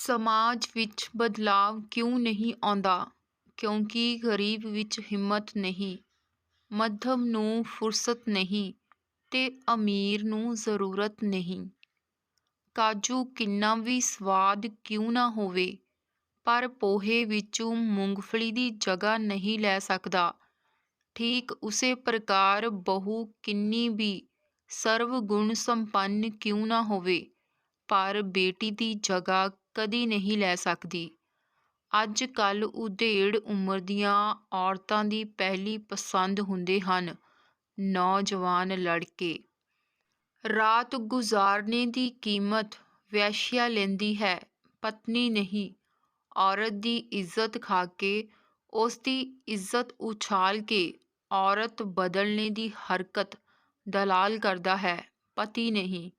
ਸਮਾਜ ਵਿੱਚ ਬਦਲਾਵ ਕਿਉਂ ਨਹੀਂ ਆਉਂਦਾ? ਕਿਉਂਕਿ ਗਰੀਬ ਵਿੱਚ ਹਿੰਮਤ ਨਹੀਂ, ਮੱਧਮ ਨੂੰ ਫੁਰਸਤ ਨਹੀਂ ਤੇ ਅਮੀਰ ਨੂੰ ਜ਼ਰੂਰਤ ਨਹੀਂ। ਕਾਜੂ ਕਿੰਨਾ ਵੀ ਸਵਾਦ ਕਿਉਂ ਨਾ ਹੋਵੇ, ਪਰ ਪੋਹੇ ਵਿੱਚੋਂ ਮੂੰਗਫਲੀ ਦੀ ਜਗ੍ਹਾ ਨਹੀਂ ਲੈ ਸਕਦਾ। ਠੀਕ ਉਸੇ ਪ੍ਰਕਾਰ ਬਹੂ ਕਿੰਨੀ ਵੀ ਸਰਵ ਗੁਣ ਸੰਪੰਨ ਕਿਉਂ ਨਾ ਹੋਵੇ, ਪਰ ਬੇਟੀ ਦੀ ਜਗ੍ਹਾ ਕਦੀ ਨਹੀਂ ਲੈ ਸਕਦੀ। ਅੱਜ ਕੱਲ੍ਹ ਉਧੇੜ ਉਮਰ ਦੀਆਂ ਔਰਤਾਂ ਦੀ ਪਹਿਲੀ ਪਸੰਦ ਹੁੰਦੇ ਹਨ ਨੌਜਵਾਨ ਲੜਕੇ। ਰਾਤ ਗੁਜ਼ਾਰਨੇ ਦੀ ਕੀਮਤ ਵੈਸ਼ਿਆ ਲੈਂਦੀ ਹੈ, ਪਤਨੀ ਨਹੀਂ। ਔਰਤ ਦੀ ਇੱਜ਼ਤ ਖਾ ਕੇ, ਉਸ ਦੀ ਇੱਜ਼ਤ ਉਛਾਲ ਕੇ ਔਰਤ ਬਦਲਣੇ ਦੀ ਹਰਕਤ ਦਲਾਲ ਕਰਦਾ ਹੈ, ਪਤੀ ਨਹੀਂ।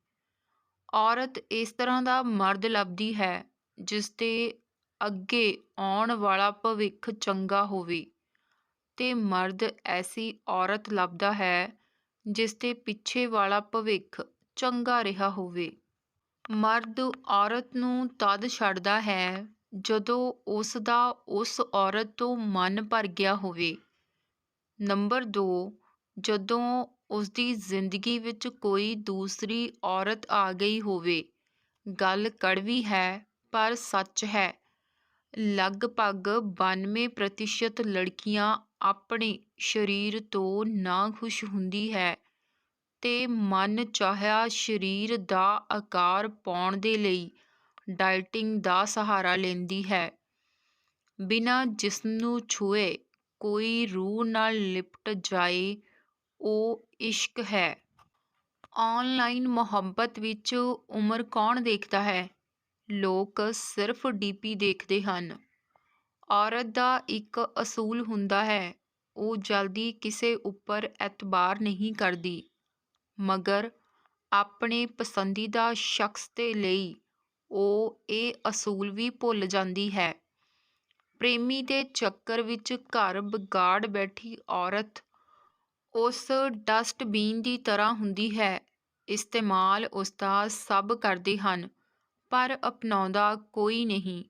ਔਰਤ ਇਸ ਤਰ੍ਹਾਂ ਦਾ ਮਰਦ ਲੱਭਦੀ ਹੈ, ਜਿਸ ਦੇ ਅੱਗੇ ਆਉਣ ਵਾਲਾ ਭਵਿੱਖ ਚੰਗਾ ਹੋਵੇ। ਤੇ ਮਰਦ ਐਸੀ ਔਰਤ ਲੱਭਦਾ ਹੈ, ਜਿਸ ਦੇ ਪਿੱਛੇ ਵਾਲਾ ਭਵਿੱਖ ਚੰਗਾ ਰਿਹਾ ਹੋਵੇ। ਮਰਦ ਔਰਤ ਨੂੰ ਤਦ ਛੱਡਦਾ ਹੈ, ਜਦੋਂ ਉਸ ਦਾ ਉਸ ਔਰਤ ਤੋਂ ਮਨ ਭਰ ਗਿਆ ਹੋਵੇ। ਨੰਬਰ 2 ਜਦੋਂ ਉਸ ਦੀ ਜ਼ਿੰਦਗੀ ਵਿੱਚ ਕੋਈ ਦੂਸਰੀ ਔਰਤ ਆ ਗਈ ਹੋਵੇ। ਗੱਲ ਕੜਵੀ ਹੈ, ਪਰ ਸੱਚ ਹੈ। ਲਗਭਗ 92% ਲੜਕੀਆਂ ਆਪਣੇ ਸਰੀਰ ਤੋਂ ਨਾ ਖੁਸ਼ ਹੁੰਦੀ ਹੈ ਤੇ ਮਨ ਚਾਹਿਆ ਸਰੀਰ ਦਾ ਆਕਾਰ ਪਾਉਣ ਦੇ ਲਈ ਡਾਈਟਿੰਗ ਦਾ ਸਹਾਰਾ ਲੈਂਦੀ ਹੈ। ਬਿਨਾਂ ਜਿਸਮ ਨੂੰ ਛੂਏ ਕੋਈ ਰੂਹ ਨਾਲ ਲਿਪਟ ਜਾਏ ਉਹ ਇਸ਼ਕ ਹੈ। ਆਨਲਾਈਨ ਮੁਹੱਬਤ ਵਿੱਚ ਉਮਰ ਕੌਣ ਦੇਖਦਾ ਹੈ? ਲੋਕ ਸਿਰਫ ਡੀਪੀ ਦੇਖਦੇ ਹਨ। ਔਰਤ ਦਾ ਇੱਕ ਅਸੂਲ ਹੁੰਦਾ ਹੈ, ਉਹ ਜਲਦੀ ਕਿਸੇ ਉੱਪਰ ਐਤਬਾਰ ਨਹੀਂ ਕਰਦੀ। ਮਗਰ ਆਪਣੇ ਪਸੰਦੀਦਾ ਸ਼ਖਸ ਦੇ ਲਈ ਉਹ ਇਹ ਅਸੂਲ ਵੀ ਭੁੱਲ ਜਾਂਦੀ ਹੈ। ਪ੍ਰੇਮੀ ਦੇ ਚੱਕਰ ਵਿੱਚ ਘਰ ਵਿਗਾੜ ਬੈਠੀ ਔਰਤ ਉਸ ਡਸਟਬੀਨ ਦੀ ਤਰ੍ਹਾਂ ਹੁੰਦੀ ਹੈ। ਇਸਤੇਮਾਲ ਉਸਦਾ ਸਭ ਕਰਦੇ ਹਨ, ਪਰ ਅਪਣਾਉਂਦਾ ਕੋਈ ਨਹੀਂ।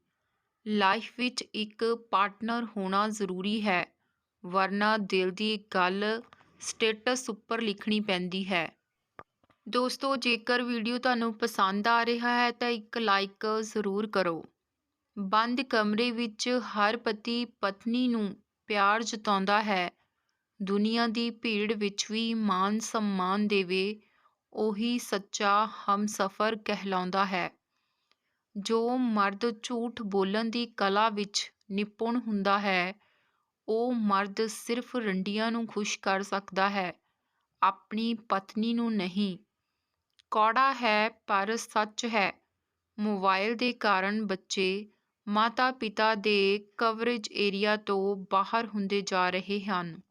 ਲਾਈਫ ਵਿੱਚ ਇੱਕ ਪਾਰਟਨਰ ਹੋਣਾ ਜ਼ਰੂਰੀ ਹੈ, ਵਰਨਾ ਦਿਲ ਦੀ ਗੱਲ ਸਟੇਟਸ ਉੱਪਰ ਲਿਖਣੀ ਪੈਂਦੀ ਹੈ। ਦੋਸਤੋ, ਜੇਕਰ ਵੀਡੀਓ ਤੁਹਾਨੂੰ ਪਸੰਦ ਆ ਰਿਹਾ ਹੈ, ਤਾਂ ਇੱਕ ਲਾਈਕ ਜ਼ਰੂਰ ਕਰੋ। ਬੰਦ ਕਮਰੇ ਵਿੱਚ ਹਰ ਪਤੀ ਪਤਨੀ ਨੂੰ ਪਿਆਰ ਜਤਾਉਂਦਾ ਹੈ। ਦੁਨੀਆ ਦੀ ਭੀੜ ਵਿੱਚ ਵੀ ਮਾਨ ਸਨਮਾਨ ਦੇਵੇ, ਉਹੀ ਸੱਚਾ ਹਮਸਫਰ ਕਹਿਲਾਉਂਦਾ ਹੈ। ਜੋ ਮਰਦ ਝੂਠ ਬੋਲਣ ਦੀ ਕਲਾ ਵਿੱਚ ਨਿਪੁੰਨ ਹੁੰਦਾ ਹੈ, ਉਹ ਮਰਦ ਸਿਰਫ ਰੰਡੀਆਂ ਨੂੰ ਖੁਸ਼ ਕਰ ਸਕਦਾ ਹੈ, ਆਪਣੀ ਪਤਨੀ ਨੂੰ ਨਹੀਂ। ਕੌੜਾ ਹੈ ਪਰ ਸੱਚ ਹੈ। ਮੋਬਾਈਲ ਦੇ ਕਾਰਨ ਬੱਚੇ ਮਾਤਾ ਪਿਤਾ ਦੇ ਕਵਰੇਜ ਏਰੀਆ ਤੋਂ ਬਾਹਰ ਹੁੰਦੇ ਜਾ ਰਹੇ ਹਨ।